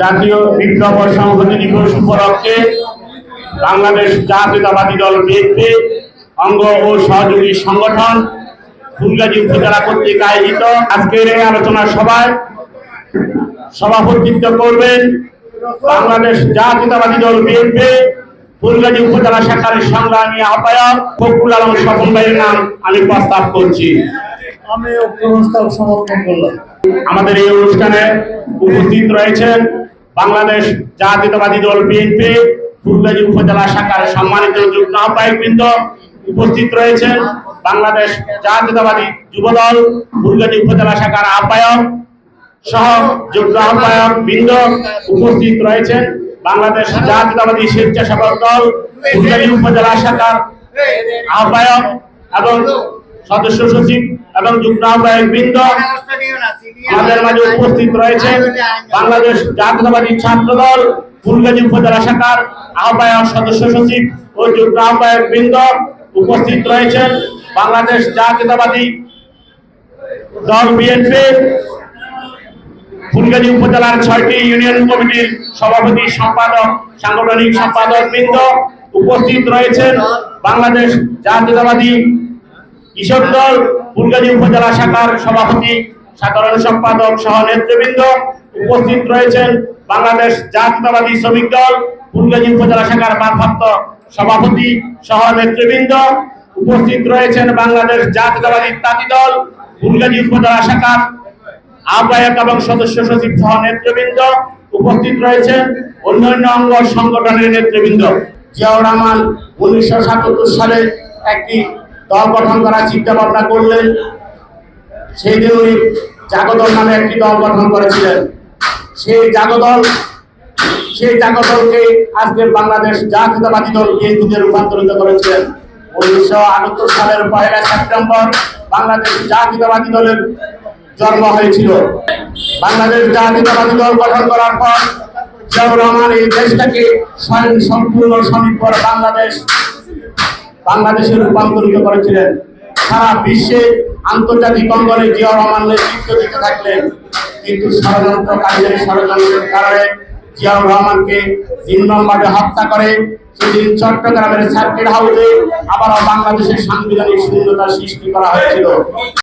জাতীয় বিপ্লব সংহতি দিবস উপলক্ষে বাংলাদেশ জাতীয়তাবাদী দল বিএনপি, অঙ্গ ও সহযোগী সংগঠন ফুলগাজী উপজেলা কর্তৃক আয়োজিত আজকের এই আলোচনা সভায় সভাপতিত্ব করবেন বাংলাদেশ জাতীয়তাবাদী দল বিএনপি, ফুলগাজী উপজেলা শাখার সংগ্রামী আহ্বায়ক ফখরুল আলম স্বপন ভাইয়ের নাম আমি প্রস্তাব করছি। আমি করলাম। আমাদের এই অনুষ্ঠানে উপস্থিত রয়েছেন বাংলাদেশ জাতীয়তাবাদী দল বিএনপি ফুলগাজী উপজেলা শাখার সম্মানিত যুগ্ম আহ্বায়ক বৃন্দ উপস্থিত রয়েছেন। বাংলাদেশ জাতীয়তাবাদী যুবদল ফুলগাজী উপজেলা শাখার আহ্বায়ক সহ যুগ্ম আহ্বায়ক বৃন্দ উপস্থিত রয়েছেন। বাংলাদেশ জাতীয়তাবাদী স্বেচ্ছাসেবক দল ফুলগাজী উপজেলা শাখার আহ্বায়ক এবং সদস্য সচিব এবং যুগ্ম আহ্বায়ক বৃন্দ আমাদের মাঝে উপস্থিত রয়েছেন বাংলাদেশ জাতীয়তাবাদী ছাত্র দল ফুলগাজী উপজেলা শাখার আহ্বায়ক সদস্য সচিব ও যুগ্ম আহ্বায়ক বৃন্দ উপস্থিত রয়েছেন বাংলাদেশ জাতীয়তাবাদী দল বিএনপি ফুলগাজী উপজেলার ছয়টি ইউনিয়ন কমিটির সভাপতি সম্পাদক, সাংগঠনিক সম্পাদক বৃন্দ উপস্থিত রয়েছেন। বাংলাদেশ জাতীয়তাবাদী কৃষক দল ফুলগাজী উপজেলা শাখার সভাপতি, সাধারণ সম্পাদক সহ নেতৃবৃন্দ উপস্থিত রয়েছেন বাংলাদেশ জাতীয়তাবাদী শ্রমিক দল ফুলগাজী উপজেলা শাখার ভারপ্রাপ্ত সভাপতি সহ নেতৃবৃন্দ উপস্থিত রয়েছেন বাংলাদেশ জাতীয়তাবাদী তাঁতি দল ফুলগাজী উপজেলা শাখার আহ্বায়ক এবং সদস্য সচিব সহ নেতৃবৃন্দ উপস্থিত রয়েছেন অন্যান্য অঙ্গ সংগঠনের নেতৃবৃন্দ। জিয়াউর রহমান উনিশশো সাতাত্তর সালে একটি দল গঠন করার চিন্তা ভাবনা করলেন সেই দিন উনি জাগদল নামে একটি দল গঠন করেছিলেন। সেই জাগদল, সেই জাগদলকে আজকের বাংলাদেশ জাতীয়তাবাদী দল বিএনপিতে রূপান্তরিত করেছিলেন। উনিশশো আটাত্তর সালের পয়লা সেপ্টেম্বর বাংলাদেশ জাতীয়তাবাদী দলের জন্ম হয়েছিল। বাংলাদেশ জাতীয়তাবাদী দল গঠন করার পর জিয়াউর রহমান এই দেশটাকে স্বয়ং সম্পূর্ণ স্বনির্ভর বাংলাদেশ বাংলাদেশে রূপান্তরিত করেছিলেন। সারা বিশ্বে আন্তর্জাতিক অঙ্গনে জিয়া রহমান নেতৃত্ব দিতে থাকলেন। কিন্তু ষড়যন্ত্রকারীদের ষড়যন্ত্রের কারণে জিয়াউর রহমানকে নিম্নভাবে হত্যা করে সেদিন চট্টগ্রামের সার্কিট হাউসে আবারও বাংলাদেশের সাংবিধানিক শূন্যতা সৃষ্টি করা হয়েছিল।